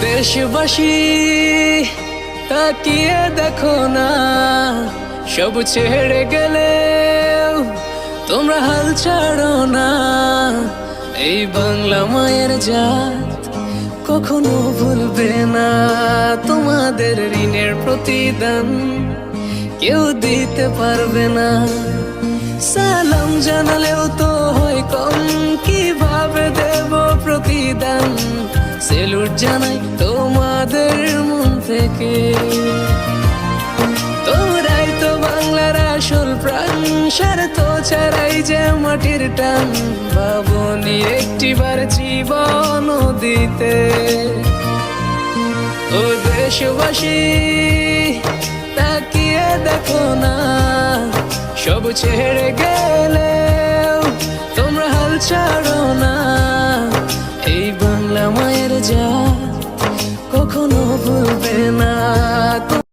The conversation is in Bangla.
দেশবাসী, তাকিয়ে দেখো না। সব ছেড়ে গেলে তোমরা হাল ছাড়ো না। এই বাংলা মায়ের জাত কখনো ভুলবে না। তোমাদের ঋণের প্রতিদান কেউ দিতে পারবে না। সালাম জানালেও তো হয় কম, কীভাবে দেব প্রতিদান? সেলুট জানাই তোমাদের মন থেকে। তোমরাই তো বাংলার আসল প্রাণ তো ছাড়াই যে মাটির টান, ভাবনি একটিবার জীবন দিতে। ও দেশবাসী, তাকিয়ে দেখো না, সব ছেড়ে গেলে তোমরা হাল ছাড়ো না। ভুলবে না।